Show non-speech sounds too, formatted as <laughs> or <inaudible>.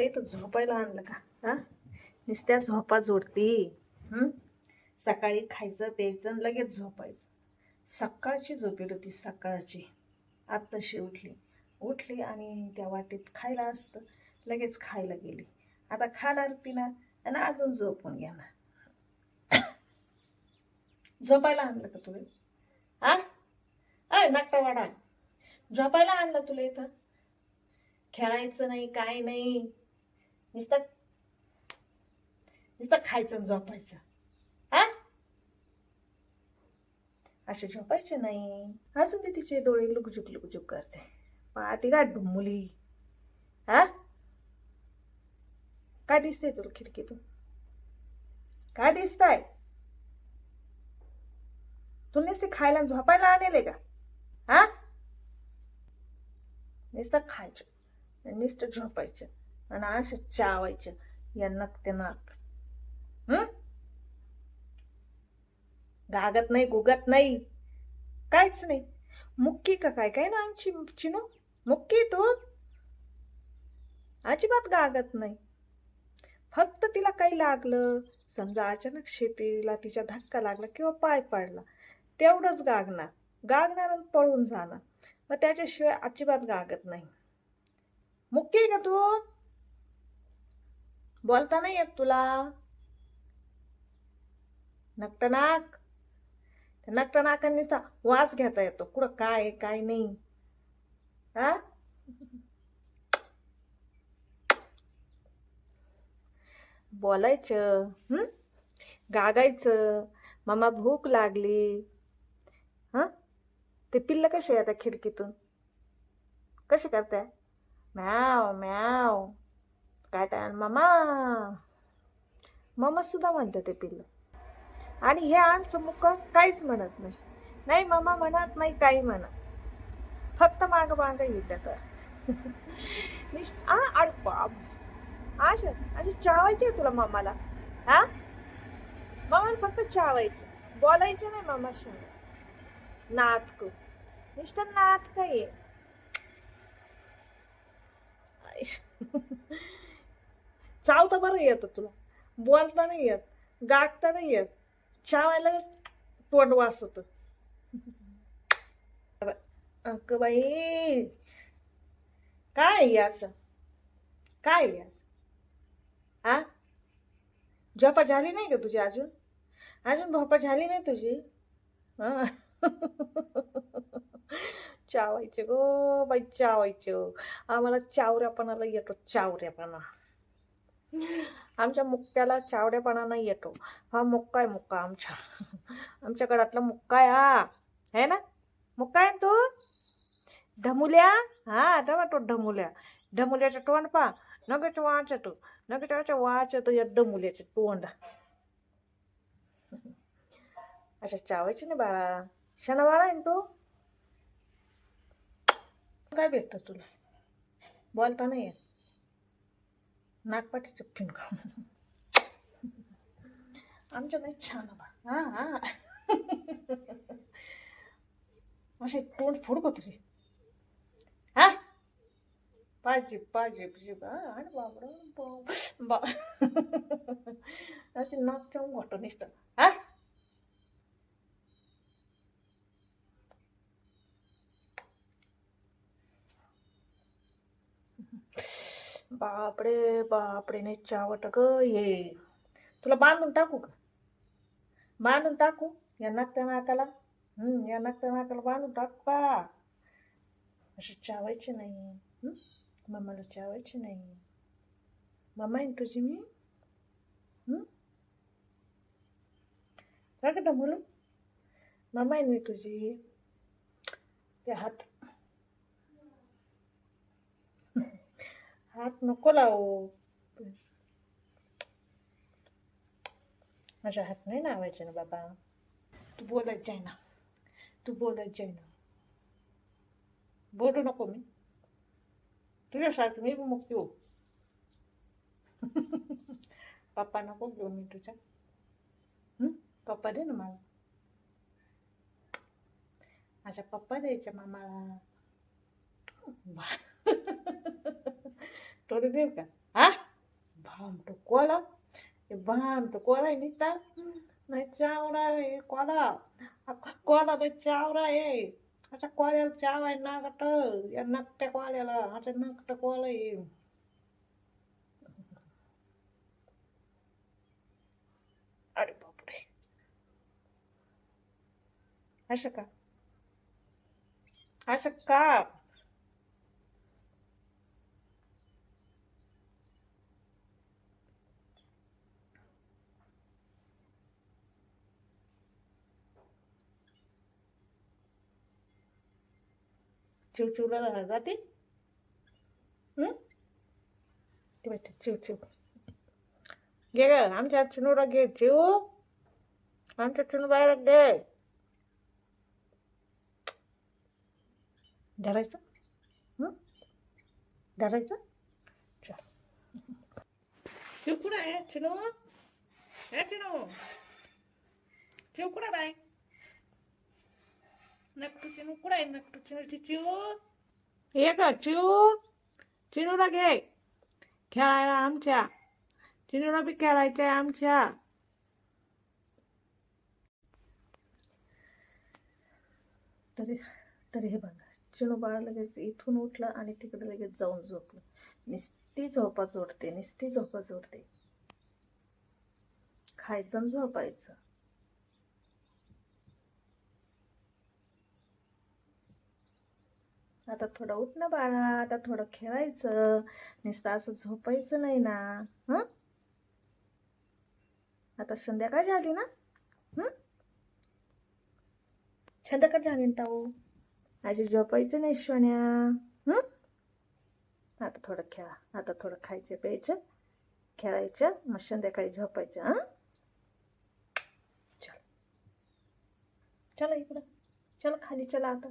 तुला इथं झोपायला आणलं का? हा? नुसत्या झोपा जोडती. सकाळी खायचं प्यायचं आणि लगेच झोपायचं. सकाळची झोपेल होती सकाळची. आत्ताशी उठली उठली आणि त्या वाटेत खायला असतं. लगेच खायला गेली. आता खाणार पिणार आणि अजून झोपून घेणार. झोपायला आणलं का तुला? हा? अय नागटा वाडा. झोपायला आणलं तुला इथं? खेळायचं नाही काय नाही. नुसतं नुसतं खायचं आणि झोपायचं. हा? असे झोपायचे नाही. अजून मी तिचे डोळे लुकझुक लुकझुक करते. पाहते का डुमुली हा? काय दिसतंय तुला खिडकीतून? काय दिसतंय? तुला नुसते खायला झोपायला आणले का? हा? नुसतं खायचं नुसतं झोपायचं. आणि अशा चावायच्या या नक ते नाक. हं? गागत नाही गुगत नाही. काहीच नाही. मुक्की का काय? काय ना आमची चिनू? मुक्की तू? अजिबात गागत नाही. फक्त तिला काही लागलं. समजा अचानक शेपीला तिच्या धक्का लागला किंवा पाय पडला. तेवढंच गागणार. गागणार आणि पळून जाणार. मग त्याच्याशिवाय अजिबात गागत नाही. मुक्की आहे का तू? बोलता नाही येत तुला. नकटनाक. त्या नकटनाकांनी वास घेता येतो. कुठं काय काय नाही. हा? बोलायचं हं? गागायचं. मामा भूक लागली. हां? ते पिल्ल कसे आता खिडकीतून? कसे करताय? म्याव म्याव. काय काय मामा. मामा सुद्धा म्हणते ते पिल्लं. आणि हे आमचं मुक्क काहीच म्हणत नाही. नाही मामा म्हणत नाही काही म्हणत. फक्त माग माग येत निश आ अड बाप. अशा अशी चावायची आहे तुला मामाला? हा मामाला फक्त चावायचं. बोलायचं नाही मामाशी. नातक निष्ठा नात काय चावता बरं येतं तुला. बोलता नाही येत गागता नाही येत. चावायला तोंड वासत. अग बाई काय याच असं? काय याच असं? झोपा झाली नाही का तुझी अजून? अजून झोपा झाली नाही तुझी? हा? चावायचे गो बाई चावायचे आम्हाला चावऱ्यापणाला येतो चावऱ्यापणा. आमच्या मुक्त्याला चावडेपणा नाही येतो. हा मुक्का आहे मुक्का आमच्या <laughs> आमच्या गडातला मुक्का आहे हा. है ना? मुक्का आहे ना ढमुल्या? हा तेव्हा तो ढमुल्या. ढमुल्याचं तोंड पा नगेच वाचत वाच वाचत या ढमुल्याचे तोंड. <laughs> अशा चावायची ना बाळा. शना आहे तू? काय भेटतं तुला? बोलता नाही येत. नागपाटीचं फिन आमच्या नाही छान बा हा हा असे तोंड फोड का तुझी हा पाहिजे पाहिजे पाहिजे बा आणि बाबडं बा असे नाक चावून घाटो निसतं हा बापरे बापरे नाही चावट ग ये. तुला बांधून टाकू का? बांधून टाकू? या नाकत्या नाकाला हम्म या नाकत्या नाकाला बांधून टाकू का अशी चावायचे नाही. मम्माला चावायचे नाही. मम्मा आहे तुझी मी? रागटा का मम्मा आहे मी तुझी? ते हात हात नको लावू. माझ्या हात नाही लावायचे ना बाबा. तू बोलत जाय ना. तू बोलत जाय ना. बोलू नको मी. तुझ्यासारखी मी मग घेऊ <laughs> पप्पा नको घेऊ मी तुझ्या. पप्पा दे ना मला. माझ्या पप्पा द्यायच्या मामाला. बा. थोडी देऊ का हा भामटं कोला हे भामटं कोला आहे निघता नाही चावरा आहे कोला अख्खा कोला तर चावरा आहे असा कोल्याला चाव आहे नागट या नकट्या कोल्याला असा नकट कोला आहे अरे बापरे असं का असं का चिवचिवला जाते चिवचिव. घे ग आमच्या चिनूला घे चिव. आमच्या चिनू बाहेर घे धरायचं? धरायचं? चल. चिव कुठं आहे चिनू? हे चिनू. चिव कुठं बाय नक्की चिनू कुठं आहे नक्की चिनूची चिव हे का चिव चिनूला घे खेळायला आमच्या चिनूला बी खेळायचं आहे आमच्या तरी तरी हे बघा चिनू बाळा लगेच इथून उठलं आणि तिकडे लगेच जाऊन झोपलं नुसती झोपा जोडते नुसती झोपा जोडते खायचं आणि झोपायचं आता थोडं उठ ना बाळा आता थोडं खेळायचं नुसतं असं झोपायचं नाही ना हं? आता संध्याकाळ झाली ना? हं? संध्याकाळ झाली ना ताऊ? आजी झोपायचं नाही सोन्या हं? आता थोडं खेळा आता थोडं खायचं प्यायचं खेळायचं मग संध्याकाळी झोपायचं हां? चल. चला इकडं. चल खाली चला आता.